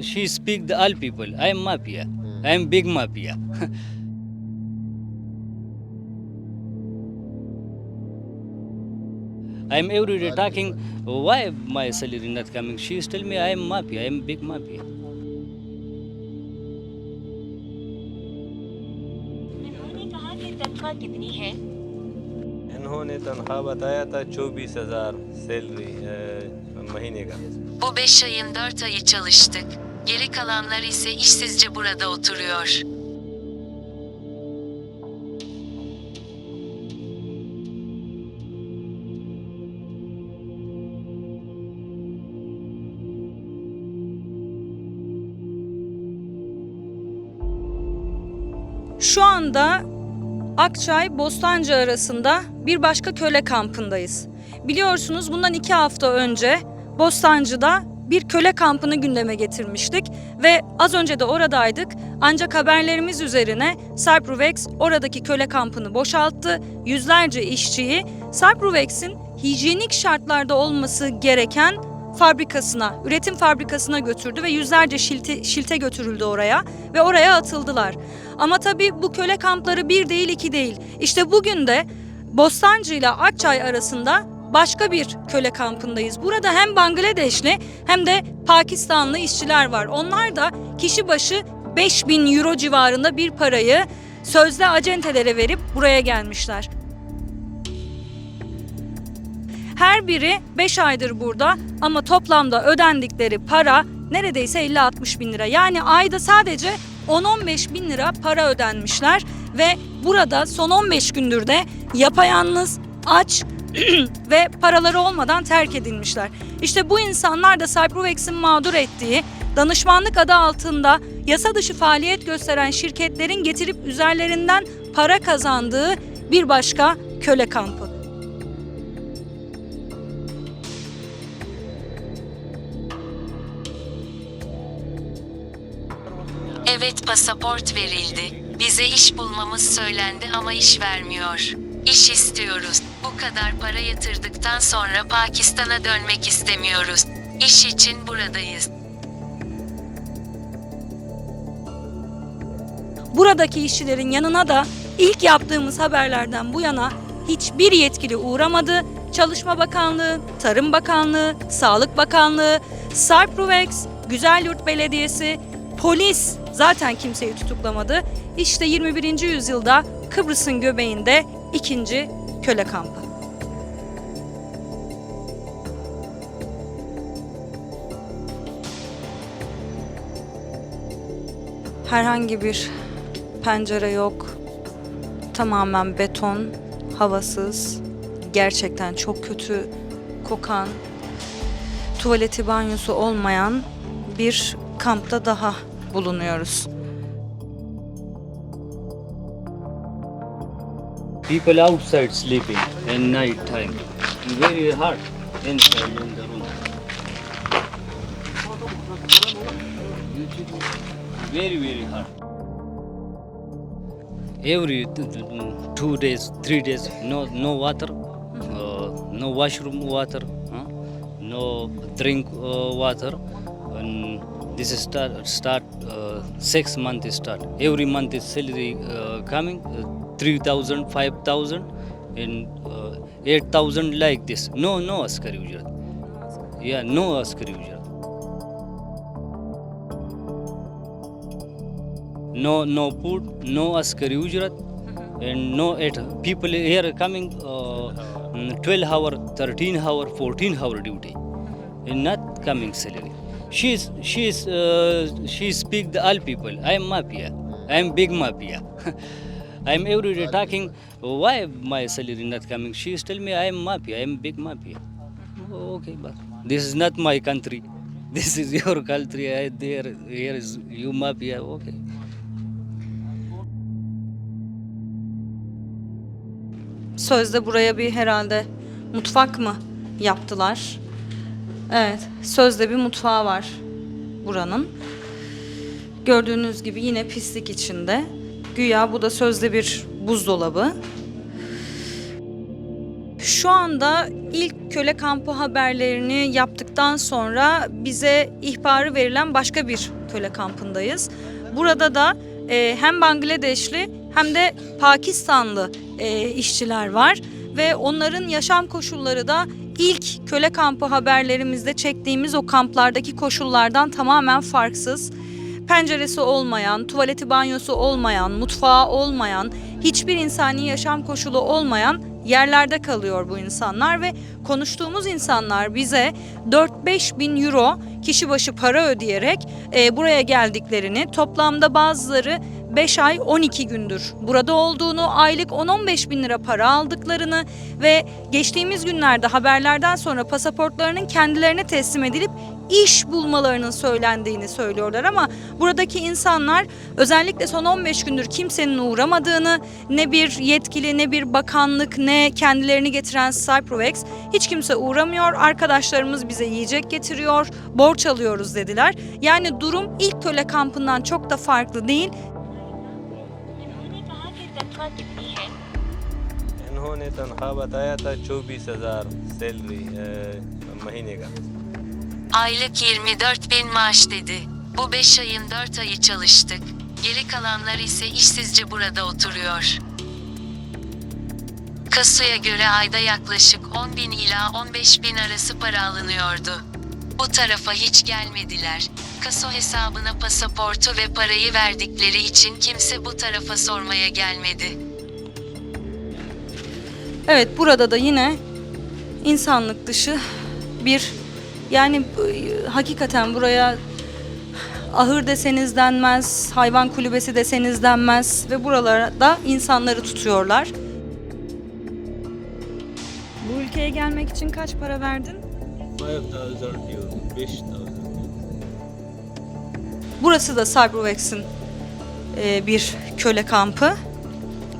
She speak the all people. I am mafia. I am big mafia. I am every day talking. Why my salary not coming? She is telling me I am mafia. I am big mafia. उन्होंने कहा कि तनख्वाह कितनी है इन्होंने तनख्वाह बताया था चौबीस हज़ार सैलरी महीने का Bu 5 ayın 4 ayı çalıştık. Geri kalanlar ise işsizce burada oturuyor. Şu anda Akçay Bostancı arasında bir başka köle kampındayız. Biliyorsunuz bundan iki hafta önce Bostancı'da bir köle kampını gündeme getirmiştik ve az önce de oradaydık. Ancak haberlerimiz üzerine Cyprovex oradaki köle kampını boşalttı. Yüzlerce işçiyi Cyprovex'in hijyenik şartlarda olması gereken fabrikasına, üretim fabrikasına götürdü ve yüzlerce şilte, şilte götürüldü oraya ve oraya atıldılar. Ama tabii bu köle kampları bir değil iki değil. İşte bugün de Bostancı ile Akçay arasında başka bir köle kampındayız. Burada hem Bangladeşli hem de Pakistanlı işçiler var. Onlar da kişi başı 5000 euro civarında bir parayı sözde acentelere verip buraya gelmişler. Her biri 5 aydır burada ama toplamda ödendikleri para neredeyse 50-60 bin lira. Yani ayda sadece 10-15 bin lira para ödenmişler ve burada son 15 gündür de yapayalnız, aç ve paraları olmadan terk edilmişler. İşte bu insanlar da Cyprovex'in mağdur ettiği danışmanlık adı altında yasa dışı faaliyet gösteren şirketlerin getirip üzerlerinden para kazandığı bir başka köle kampı. Evet pasaport verildi. Bize iş bulmamız söylendi ama iş vermiyor. İş istiyoruz. Bu kadar para yatırdıktan sonra Pakistan'a dönmek istemiyoruz. İş için buradayız. Buradaki işçilerin yanına da ilk yaptığımız haberlerden bu yana hiçbir yetkili uğramadı. Çalışma Bakanlığı, Tarım Bakanlığı, Sağlık Bakanlığı, Cyprovex, Güzelyurt Belediyesi, polis zaten kimseyi tutuklamadı. İşte 21. yüzyılda Kıbrıs'ın göbeğinde ikinci köle kampı. Herhangi bir pencere yok. Tamamen beton, havasız, gerçekten çok kötü kokan, tuvaleti banyosu olmayan bir kampta daha bulunuyoruz. People outside sleeping in night time. Very hard inside in the room. Very very hard. Every two days, three days, no no water, uh, no washroom water, huh? no drink uh, water. And this is start start uh, six month start. Every month is salary uh, coming. Uh, 3000 5000 and uh, 8000 like this. No no asgari ücret yeah no asgari ücret no no food no asgari ücret and no at people here coming uh, mm, 12 hour 13 hour 14 hour duty and not coming salary. She is she is uh, she speak the all people. I am mafia. I am big mafia i am every day talking why my salary not coming she is telling me i am mafia i am big mafia okay but this is not my country this is your country I, there here is you mafia okay Sözde buraya bir herhalde mutfak mı yaptılar? Evet, sözde bir mutfağı var buranın. Gördüğünüz gibi yine pislik içinde. Güya bu da sözde bir buzdolabı. Şu anda ilk köle kampı haberlerini yaptıktan sonra bize ihbarı verilen başka bir köle kampındayız. Burada da e, hem Bangladeşli hem de Pakistanlı e, işçiler var ve onların yaşam koşulları da ilk köle kampı haberlerimizde çektiğimiz o kamplardaki koşullardan tamamen farksız. Penceresi olmayan, tuvaleti banyosu olmayan, mutfağı olmayan, hiçbir insani yaşam koşulu olmayan yerlerde kalıyor bu insanlar ve konuştuğumuz insanlar bize 4-5 bin euro kişi başı para ödeyerek e, buraya geldiklerini, toplamda bazıları 5 ay 12 gündür burada olduğunu, aylık 10-15 bin lira para aldıklarını ve geçtiğimiz günlerde haberlerden sonra pasaportlarının kendilerine teslim edilip iş bulmalarının söylendiğini söylüyorlar ama buradaki insanlar özellikle son 15 gündür kimsenin uğramadığını ne bir yetkili ne bir bakanlık ne kendilerini getiren Cyprovex hiç kimse uğramıyor. Arkadaşlarımız bize yiyecek getiriyor, borç alıyoruz dediler. Yani durum ilk köle kampından çok da farklı değil. इन्होंने कहा कि तनख्वाह कितनी है इन्होंने तनख्वाह बताया था चौबीस हजार सैलरी महीने का Aylık 24 bin maaş dedi. Bu 5 ayın 4 ayı çalıştık. Geri kalanlar ise işsizce burada oturuyor. Kasuya göre ayda yaklaşık 10 bin ila 15 bin arası para alınıyordu. Bu tarafa hiç gelmediler. Kaso hesabına pasaportu ve parayı verdikleri için kimse bu tarafa sormaya gelmedi. Evet burada da yine insanlık dışı bir yani hakikaten buraya ahır deseniz denmez, hayvan kulübesi deseniz denmez ve buralarda insanları tutuyorlar. Bu ülkeye gelmek için kaç para verdin? 5000 euro 5000 Burası da Cyberwex'in e, bir köle kampı.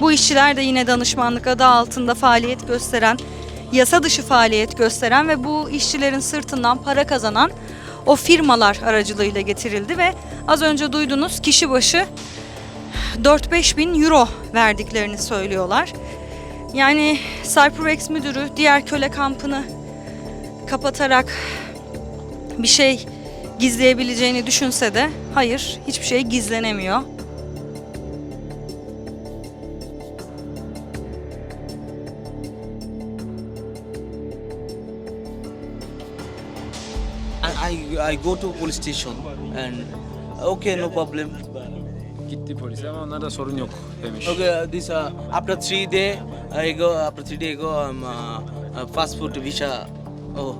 Bu işçiler de yine danışmanlık adı altında faaliyet gösteren, yasa dışı faaliyet gösteren ve bu işçilerin sırtından para kazanan o firmalar aracılığıyla getirildi ve az önce duydunuz kişi başı 4-5 bin euro verdiklerini söylüyorlar. Yani Cyberwex müdürü diğer köle kampını kapatarak bir şey gizleyebileceğini düşünse de hayır hiçbir şey gizlenemiyor. I, I, go to police station and okay no problem Gitti polise ama onlarda sorun yok demiş. okay this uh, after three day I go after three day I go um, uh, uh, fast food visa oh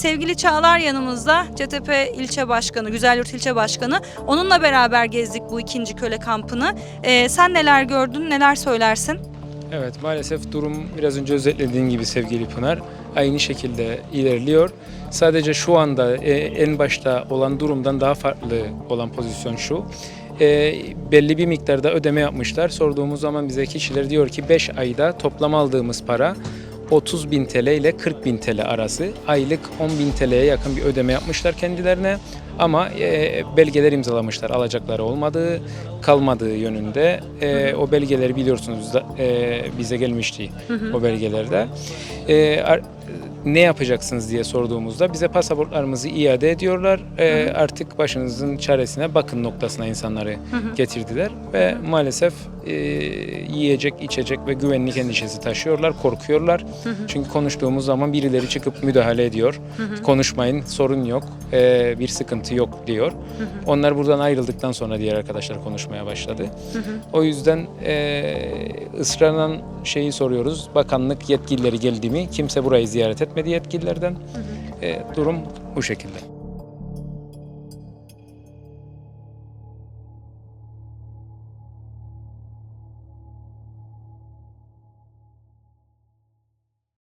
Sevgili Çağlar yanımızda CTP ilçe başkanı, Güzelyurt ilçe başkanı. Onunla beraber gezdik bu ikinci köle kampını. Ee, sen neler gördün, neler söylersin? Evet maalesef durum biraz önce özetlediğin gibi sevgili Pınar aynı şekilde ilerliyor. Sadece şu anda e, en başta olan durumdan daha farklı olan pozisyon şu. E, belli bir miktarda ödeme yapmışlar. Sorduğumuz zaman bize kişiler diyor ki 5 ayda toplam aldığımız para 30 bin TL ile 40 bin TL arası. Aylık 10 bin TL'ye yakın bir ödeme yapmışlar kendilerine. Ama e, belgeler imzalamışlar alacakları olmadığı, kalmadığı yönünde. E, o belgeleri biliyorsunuz da, e, bize gelmişti o belgelerde. E, ne yapacaksınız diye sorduğumuzda bize pasaportlarımızı iade ediyorlar. E, artık başınızın çaresine bakın noktasına insanları getirdiler ve maalesef e, yiyecek, içecek ve güvenlik endişesi taşıyorlar, korkuyorlar. Çünkü konuştuğumuz zaman birileri çıkıp müdahale ediyor. Konuşmayın, sorun yok, e, bir sıkıntı yok diyor. Onlar buradan ayrıldıktan sonra diğer arkadaşlar konuşmaya başladı. O yüzden e, ısrarla şeyi soruyoruz. Bakanlık yetkilileri geldi mi? Kimse burayı ziyaret etmedi yetkililerden. E, durum bu şekilde.